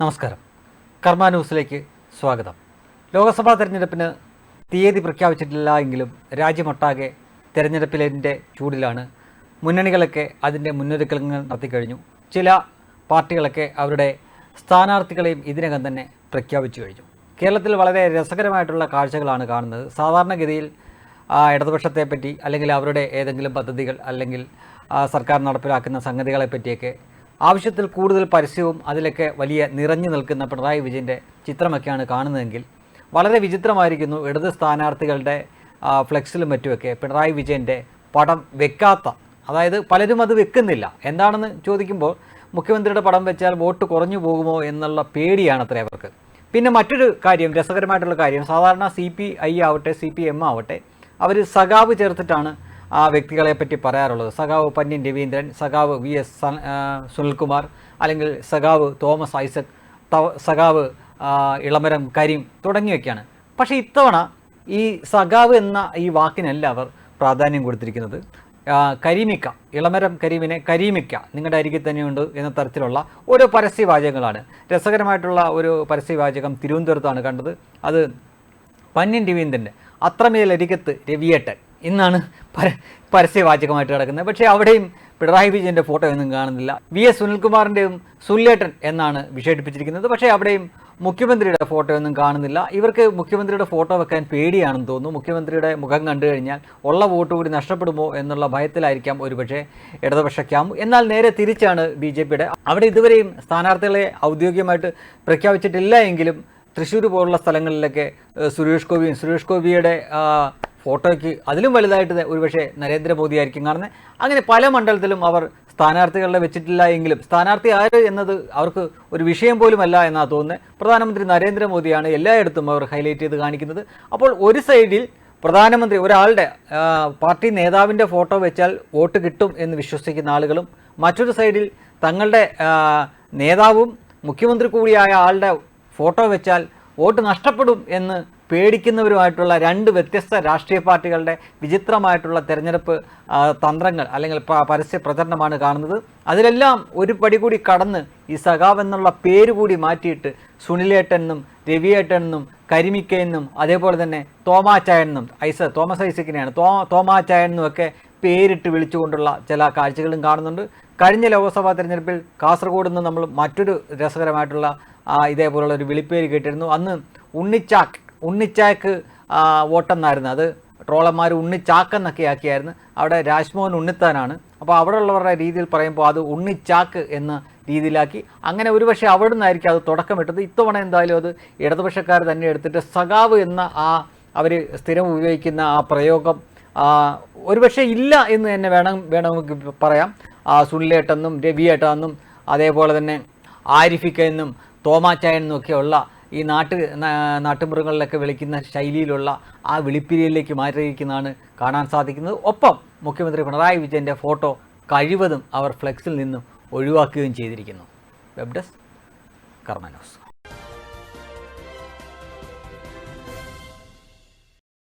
നമസ്കാരം. കർമ്മ ന്യൂസിലേക്ക് സ്വാഗതം. ലോക്സഭാ തെരഞ്ഞെടുപ്പിന് തീയതി പ്രഖ്യാപിച്ചിട്ടില്ല എങ്കിലും രാജ്യമൊട്ടാകെ തെരഞ്ഞെടുപ്പിലെ ചൂടിലാണ്. മുന്നണികളൊക്കെ അതിന്റെ മുന്നൊരുക്കങ്ങൾ നടത്തിക്കഴിഞ്ഞു ചില പാർട്ടികളൊക്കെ അവരുടെ സ്ഥാനാർത്ഥികളെയും ഇതിനകം തന്നെ പ്രഖ്യാപിച്ചു കഴിഞ്ഞു. കേരളത്തിൽ വളരെ രസകരമായിട്ടുള്ള കാഴ്ചകളാണ് കാണുന്നത്. സാധാരണഗതിയിൽ ആ, ഇടതുപക്ഷത്തെ പറ്റി അല്ലെങ്കിൽ അവരുടെ ഏതെങ്കിലും പദ്ധതികൾ അല്ലെങ്കിൽ സർക്കാർ നടപ്പിലാക്കുന്ന സംഗതികളെ പറ്റിയൊക്കെ ആവശ്യത്തിൽ കൂടുതൽ പരസ്യവും അതിലൊക്കെ വലിയ നിറഞ്ഞു നിൽക്കുന്ന പിണറായി വിജയന്റെ ചിത്രമൊക്കെയാണ് കാണുന്നതെങ്കിൽ വളരെ വിചിത്രമായിരിക്കുന്നു ഇടത് സ്ഥാനാർത്ഥികളുടെ ഫ്ലെക്സിലും മറ്റുമൊക്കെ പിണറായി വിജയന്റെ പടം വെക്കാത്ത. അതായത് പലരും അത് വെക്കുന്നില്ല. എന്താണെന്ന് ചോദിക്കുമ്പോൾ മുഖ്യമന്ത്രിയുടെ പടം വെച്ചാൽ വോട്ട് കുറഞ്ഞു പോകുമോ എന്നുള്ള പേടിയാണ് അത്ര അവർക്ക്. പിന്നെ മറ്റൊരു കാര്യം രസകരമായിട്ടുള്ള കാര്യം സാധാരണ സി പി ഐ ആവട്ടെ സി പി എം ആവട്ടെ അവർ സഖാവ് ചേർത്തിട്ടാണ് ആ വ്യക്തികളെ പറ്റി പറയാറുള്ളത്. സഖാവ് പന്യൻ രവീന്ദ്രൻ സഖാവ് വി എസ് സുനിൽകുമാർ അല്ലെങ്കിൽ സഖാവ് തോമസ് ഐസക് സഖാവ് ഇളമരം കരീം തുടങ്ങിയൊക്കെയാണ് പക്ഷേ ഇത്തവണ ഈ സഖാവ് എന്ന ഈ വാക്കിനല്ല അവർ പ്രാധാന്യം കൊടുത്തിരിക്കുന്നത്. കരീമിക്ക ഇളമരം കരീമിനെ കരീമിക്ക നിങ്ങളുടെ അരികിൽ തന്നെയുണ്ട് എന്ന തരത്തിലുള്ള ഓരോ പരസ്യവാചകങ്ങളാണ്. രസകരമായിട്ടുള്ള ഒരു പരസ്യവാചകം തിരുവനന്തപുരത്താണ് കണ്ടത്. അത് പന്യൻ രവീന്ദ്രന്റെ അത്രമേൽ അരികത്ത് രവിയേട്ടൻ. എന്നാണ് പര പരസ്യവാചകമായിട്ട് കിടക്കുന്നത് പക്ഷേ അവിടെയും പിണറായി വിജയന്റെ ഫോട്ടോ ഒന്നും കാണുന്നില്ല. വി എസ് സുനിൽകുമാറിന്റെയും സുല്ലേട്ടൻ എന്നാണ് വിശേഷിപ്പിച്ചിരിക്കുന്നത്. പക്ഷേ അവിടെയും മുഖ്യമന്ത്രിയുടെ ഫോട്ടോ ഒന്നും കാണുന്നില്ല. ഇവർക്ക് മുഖ്യമന്ത്രിയുടെ ഫോട്ടോ വെക്കാൻ പേടിയാണെന്ന് തോന്നുന്നു. മുഖ്യമന്ത്രിയുടെ മുഖം കണ്ടു കഴിഞ്ഞാൽ ഉള്ള വോട്ട് കൂടി നഷ്ടപ്പെടുമോ എന്നുള്ള ഭയത്തിലായിരിക്കാം ഒരുപക്ഷെ ഇടതുപക്ഷ ക്യാമ്പ് എന്നാൽ നേരെ തിരിച്ചാണ് ബി ജെ പിയുടെ. അവിടെ ഇതുവരെയും സ്ഥാനാർത്ഥികളെ ഔദ്യോഗികമായിട്ട് പ്രഖ്യാപിച്ചിട്ടില്ല എങ്കിലും തൃശ്ശൂർ പോലുള്ള സ്ഥലങ്ങളിലൊക്കെ സുരേഷ് ഗോപിയും സുരേഷ് ഗോപിയുടെ ഫോട്ടോയ്ക്ക് അതിലും വലുതായിട്ട് ഒരുപക്ഷെ നരേന്ദ്രമോദി ആയിരിക്കും കാരണം അങ്ങനെ പല മണ്ഡലത്തിലും അവർ സ്ഥാനാർത്ഥികളെ വെച്ചിട്ടില്ല എങ്കിലും സ്ഥാനാർത്ഥി ആര് എന്നത് അവർക്ക് ഒരു വിഷയം പോലുമല്ല എന്നാണ് തോന്നുന്നത് പ്രധാനമന്ത്രി നരേന്ദ്രമോദിയാണ് എല്ലായിടത്തും അവർ ഹൈലൈറ്റ് ചെയ്ത് കാണിക്കുന്നത്. അപ്പോൾ ഒരു സൈഡിൽ പ്രധാനമന്ത്രി ഒരാളുടെ പാർട്ടി നേതാവിന്റെ ഫോട്ടോ വെച്ചാൽ വോട്ട് കിട്ടും എന്ന് വിശ്വസിക്കുന്ന ആളുകളും മറ്റൊരു സൈഡിൽ തങ്ങളുടെ നേതാവും മുഖ്യമന്ത്രി കൂടിയായ ആളുടെ ഫോട്ടോ വെച്ചാൽ വോട്ട് നഷ്ടപ്പെടും എന്ന് പേടിക്കുന്നവരുമായിട്ടുള്ള രണ്ട് വ്യത്യസ്ത രാഷ്ട്രീയ പാർട്ടികളുടെ വിചിത്രമായിട്ടുള്ള തെരഞ്ഞെടുപ്പ് തന്ത്രങ്ങൾ അല്ലെങ്കിൽ പരസ്യ പ്രചരണമാണ് കാണുന്നത്. അതിലെല്ലാം ഒരു പടി കൂടി കടന്ന് ഈ സഖാവ് എന്നുള്ള പേര് കൂടി മാറ്റിയിട്ട് സുനിലേട്ടെന്നും രവിയേട്ടെന്നും കരിമിക്കയെന്നും അതേപോലെ തന്നെ തോമാച്ചായനെന്നും ഐസ തോമസ് ഐസക്കിനെയാണ് തോ തോമാച്ചായനെന്നും ഒക്കെ പേരിട്ട് വിളിച്ചുകൊണ്ടുള്ള ചില കാഴ്ചകളും കാണുന്നുണ്ട്. കഴിഞ്ഞ ലോക്സഭാ തെരഞ്ഞെടുപ്പിൽ കാസർഗോഡ് നിന്ന് നമ്മൾ മറ്റൊരു രസകരമായിട്ടുള്ള ഇതേപോലുള്ള ഒരു വിളിപ്പേര് കേട്ടിരുന്നു. അന്ന് ഉണ്ണിച്ചാക്ക് ഉണ്ണിച്ചാക്ക് ആ, വോട്ടെന്നായിരുന്നു. അത് ട്രോളന്മാർ ഉണ്ണിച്ചാക്കെന്നൊക്കെ ആക്കിയായിരുന്നു. അവിടെ രാജ്മോഹൻ ഉണ്ണിത്താനാണ്. അപ്പോൾ അവിടെ ഉള്ളവരുടെ രീതിയിൽ പറയുമ്പോൾ അത് ഉണ്ണിച്ചാക്ക് എന്ന രീതിയിലാക്കി. അങ്ങനെ ഒരുപക്ഷെ അവിടെ നിന്നായിരിക്കും അത് തുടക്കമിട്ടത് ഇത്തവണ എന്തായാലും അത് ഇടതുപക്ഷക്കാർ തന്നെ എടുത്തിട്ട് സഖാവ് എന്ന ആ അവർ സ്ഥിരം ഉപയോഗിക്കുന്ന ആ പ്രയോഗം ഒരുപക്ഷെ ഇല്ല എന്ന് തന്നെ വേണം വേണമെങ്കിൽ പറയാം. സുനിലേട്ടെന്നും രവിയേട്ടെന്നും അതേപോലെ തന്നെ ആരിഫിക്ക എന്നും തോമാച്ചായൻ എന്നൊക്കെയുള്ള ഈ നാട്ട് നാട്ടുമൃഗങ്ങളിലൊക്കെ വിളിക്കുന്ന ശൈലിയിലുള്ള ആ വിളിപ്പിരിയിലേക്ക് മാറിയിരിക്കുന്നതാണ് കാണാൻ സാധിക്കുന്നത്. ഒപ്പം മുഖ്യമന്ത്രി പിണറായി വിജയന്റെ ഫോട്ടോ കഴിവതും അവർ ഫ്ലെക്സിൽ നിന്നും ഒഴിവാക്കുകയും ചെയ്തിരിക്കുന്നു. വെബ് ഡെസ്ക് കർമ്മ